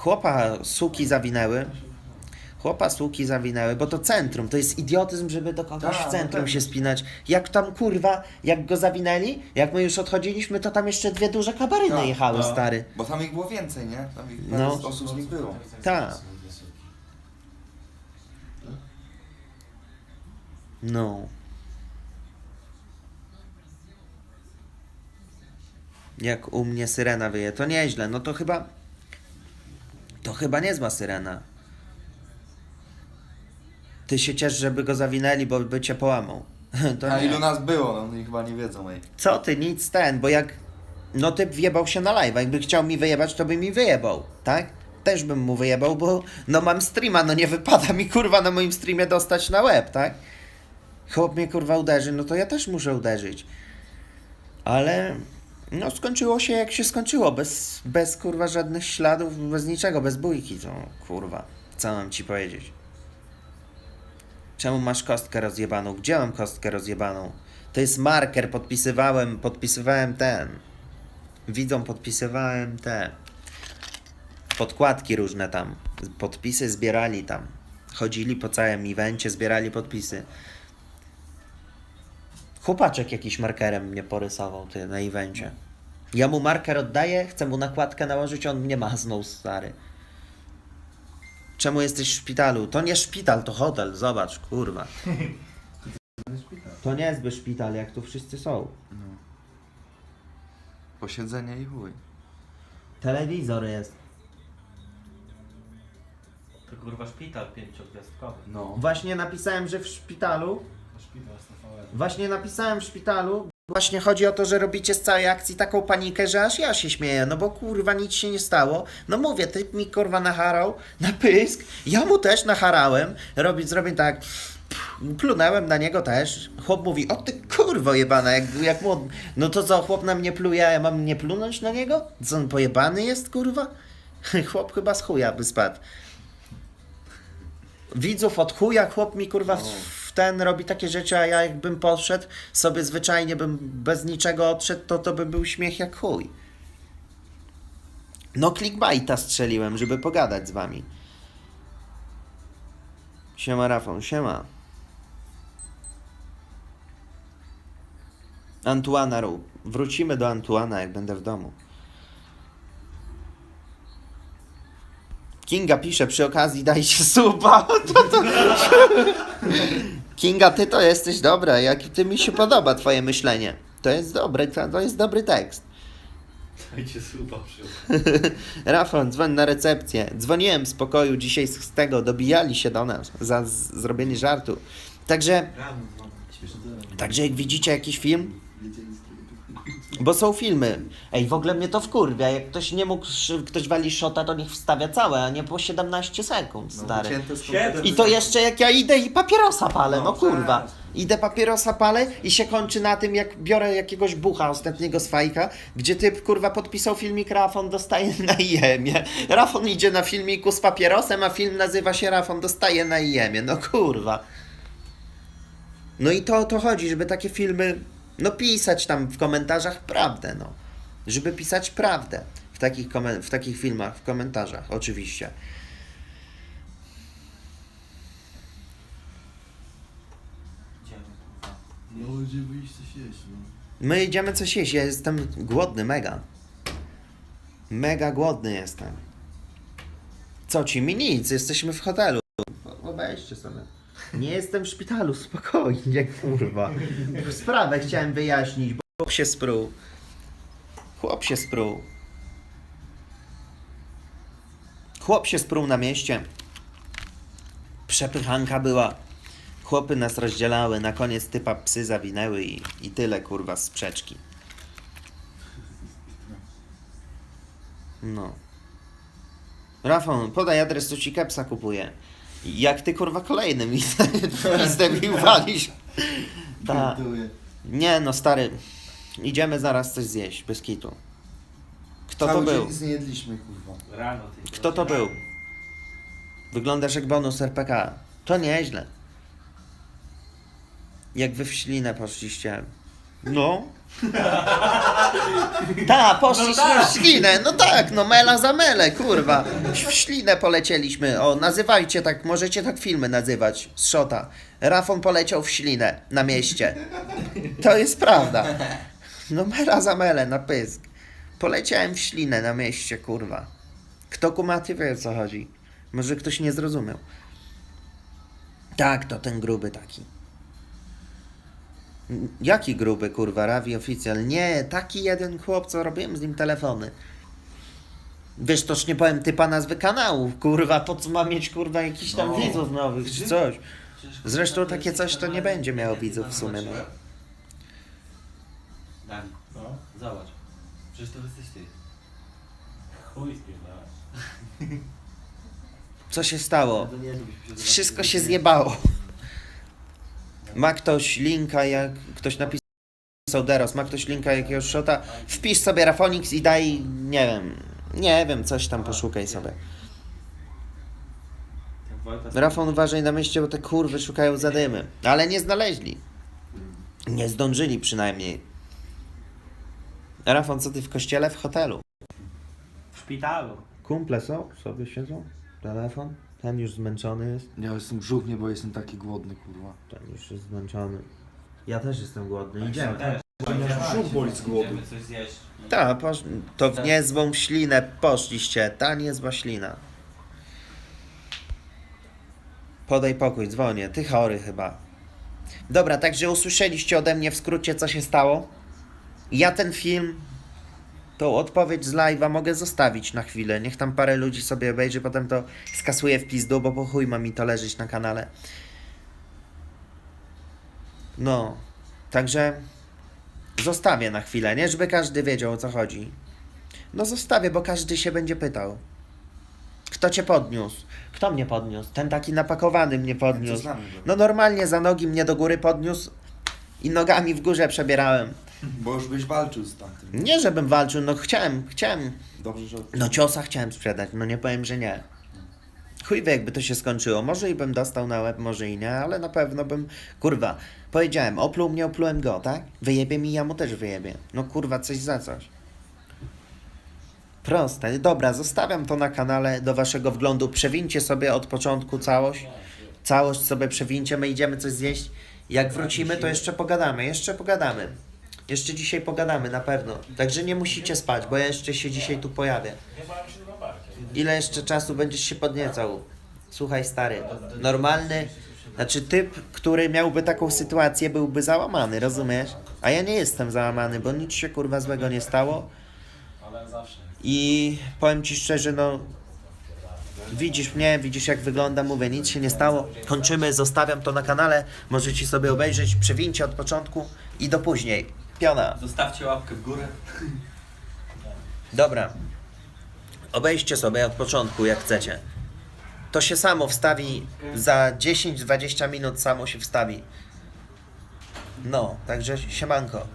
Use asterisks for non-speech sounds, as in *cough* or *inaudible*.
Chłopa suki zawinęły. Chłopa suki zawinęły, bo to centrum, to jest idiotyzm, żeby do kogoś Tak, w no centrum tak. się spinać. Jak tam kurwa, jak go zawinęli, jak my już odchodziliśmy, to tam jeszcze dwie duże kabaryny Tak, jechały, no. stary. Bo tam ich było więcej, nie? Tam ich no. osób z nich było. Tak. No. Jak u mnie syrena wyje, to nieźle. No to chyba. To chyba niezła syrena. Ty się ciesz, żeby go zawinęli, bo by cię połamał. *laughs* To A nie. ilu nas było? No oni chyba nie wiedzą, ej. Co ty, nic ten, bo jak. No typ wjebał się na live, jakby chciał mi wyjebać, to by mi wyjebał, tak? Też bym mu wyjebał, bo no mam streama, no nie wypada mi kurwa na moim streamie dostać na łeb, tak? Chłop mnie kurwa uderzy, no to ja też muszę uderzyć. Ale no skończyło się jak się skończyło, bez, bez kurwa żadnych śladów, bez niczego, bez bójki, to kurwa, co mam ci powiedzieć? Czemu masz kostkę rozjebaną? Gdzie mam kostkę rozjebaną? To jest marker, podpisywałem, podpisywałem ten. Widzą, podpisywałem te. Podkładki różne tam. Podpisy zbierali tam. Chodzili po całym evencie, zbierali podpisy. Chłopaczek jakiś markerem mnie porysował ty na evencie. Ja mu marker oddaję, chcę mu nakładkę nałożyć, on mnie maznął, stary. Czemu jesteś w szpitalu? To nie szpital, to hotel, zobacz, kurwa. To niezły szpital, jak tu wszyscy są. Posiedzenie i chuj. Telewizor jest. To kurwa szpital pięciogwiazdkowy. No. Właśnie napisałem, że w szpitalu. Szpital z TVN. Właśnie napisałem w szpitalu. Właśnie chodzi o to, że robicie z całej akcji taką panikę, że aż ja się śmieję, no bo kurwa nic się nie stało. No mówię, ty mi kurwa naharał na pysk, ja mu też naharałem. Robić, zrobię tak. Plunęłem na niego też. Chłop mówi, o ty kurwo jebana, jak, jak mu... No to co, chłop na mnie pluje, a ja mam nie plunąć na niego? Co on pojebany jest, kurwa? *laughs* Chłop chyba z chuja by spadł. Widzów od chuja, chłop mi kurwa w, ten robi takie rzeczy, a ja jakbym poszedł sobie zwyczajnie bym bez niczego odszedł, to to by był śmiech jak chuj. No clickbaita strzeliłem, żeby pogadać z wami. Siema Rafał, siema. Antuana rób. Wrócimy do Antuana, jak będę w domu. Kinga pisze przy okazji dajcie suba. *laughs* To, to... Kinga, ty to jesteś dobra, jak ty mi się podoba twoje myślenie. To jest dobre, to, jest dobry tekst. Dajcie przy *laughs* Rafał, dzwoń na recepcję. Dzwoniłem z pokoju dzisiaj z tego, dobijali się do nas za zrobienie żartu. Także, także jak widzicie jakiś film, bo są filmy. Ej, w ogóle mnie to wkurwia. Jak ktoś nie mógł, ktoś wali szota, to niech wstawia całe, a nie po 17 sekund, No, stary. wycięte z Siedem. kontekstu. I to jeszcze jak ja idę i papierosa palę, no No, kurwa. tak. Idę papierosa palę i się kończy na tym, jak biorę jakiegoś bucha ostatniego z fajka, gdzie typ kurwa podpisał filmik Rafon dostaje na IEM-ie. Rafon idzie na filmiku z papierosem, a film nazywa się Rafon dostaje na IEM-ie. No kurwa. No i to o to chodzi, żeby takie filmy, no pisać tam w komentarzach prawdę, no. Żeby pisać prawdę w takich, w takich filmach, w komentarzach, oczywiście. No wyjść coś jeść, no. My idziemy coś jeść. Ja jestem głodny, mega. Mega głodny jestem. Co ci mi nic? Jesteśmy w hotelu. Obejście sobie. Nie jestem w szpitalu, spokojnie, kurwa. Sprawę chciałem wyjaśnić, bo chłop się spruł. Chłop się spruł. Chłop się spruł na mieście. Przepychanka była. Chłopy nas rozdzielały, na koniec typa psy zawinęły i, i tyle kurwa sprzeczki. No. Rafał, podaj adres, to ci kepsa kupuję. Jak ty kurwa kolejny mi *laughs* walisz. Ta. Nie no stary, idziemy zaraz coś zjeść, bez kitu. Kto to Cały dzień był? nic nie jedliśmy, kurwa. Rano ty. Kto to był? Wyglądasz jak bonus RPK. To nieźle. Jak wy w ślinę poszliście. No. Ta, poszliśmy w ślinę. No tak, no mela za melę, kurwa. W ślinę polecieliśmy. O, nazywajcie tak, możecie tak filmy nazywać. Z szota. Rafon poleciał w ślinę na mieście. To jest prawda. No mela za melę, na pysk. Poleciałem w ślinę na mieście, kurwa. Kto kumaty wie o co chodzi. Może ktoś nie zrozumiał. Tak, to ten gruby taki. Jaki gruby, kurwa, Ravi Oficjal? Nie, taki jeden chłop, co robiłem z nim telefony. Wiesz, toż nie powiem typa nazwy kanału, kurwa, po co ma mieć, kurwa, jakiś tam No. widzów nowych, czy coś. Zresztą takie coś to nie będzie miało widzów w sumie, no. Dani, No, zobacz. Przecież to jesteś ty. chuj spierdalasz. Co się stało? To nie lubisz się Wszystko się zjebało. Ma ktoś linka, jak ktoś napisał Deros, ma ktoś linka jakiegoś shota, wpisz sobie Rafonix i daj, nie wiem, nie wiem, coś tam poszukaj sobie. Rafon uważaj na mieście, bo te kurwy szukają zadymy. Ale nie znaleźli. Nie zdążyli przynajmniej. Rafon, co ty w kościele? W hotelu. W szpitalu. Kumple są? Sobie siedzą? Telefon? Ten już zmęczony jest. Ja jestem brzuch nie, bo jestem taki głodny, kurwa. Ten już jest zmęczony. Ja też jestem głodny. Też. Idziemy. brzuch boli z głodu. Idziemy coś zjeść. Tak, posz... to w niezłą ślinę poszliście. Ta niezła ślina. Podaj pokój, dzwonię. Ty chory chyba. Dobra, także usłyszeliście ode mnie w skrócie, co się stało. Ja ten film, tą odpowiedź z live'a mogę zostawić na chwilę. Niech tam parę ludzi sobie obejrzy, potem to skasuję w pizdu, bo po chuj ma mi to leżeć na kanale. No, także zostawię na chwilę, nie? Żeby każdy wiedział o co chodzi. No zostawię, bo każdy się będzie pytał. Kto cię podniósł? Kto mnie podniósł? Ten taki napakowany mnie podniósł. No normalnie za nogi mnie do góry podniósł i nogami w górze przebierałem. Bo już byś walczył z tamtym. Nie żebym walczył, no chciałem, chciałem. Dobrze, że... No ciosa chciałem sprzedać, no nie powiem, że nie. Chuj wie, jakby to się skończyło. Może i bym dostał na łeb, może i nie, ale na pewno bym... Kurwa, powiedziałem, opluł mnie, oplułem go, tak? Wyjebie mi, ja mu też wyjebię. No kurwa, coś za coś. Proste. Dobra, zostawiam to na kanale do waszego wglądu. Przewincie sobie od początku całość. Całość sobie przewincie, my idziemy coś zjeść. Jak wrócimy, to jeszcze pogadamy, jeszcze pogadamy. Jeszcze dzisiaj pogadamy, na pewno. Także nie musicie spać, bo ja jeszcze się dzisiaj tu pojawię. Ile jeszcze czasu będziesz się podniecał? Słuchaj, stary, normalny, znaczy typ, który miałby taką sytuację, byłby załamany, rozumiesz? A ja nie jestem załamany, bo nic się kurwa złego nie stało. I powiem ci szczerze, no. Widzisz mnie, widzisz jak wygląda, mówię, nic się nie stało. Kończymy, zostawiam to na kanale. Możecie sobie obejrzeć, przewincie od początku i do później. Piona. Zostawcie łapkę w górę. Dobra. Obejrzcie sobie od początku, jak chcecie. To się samo wstawi za 10-20 minut samo się wstawi. No, także siemanko.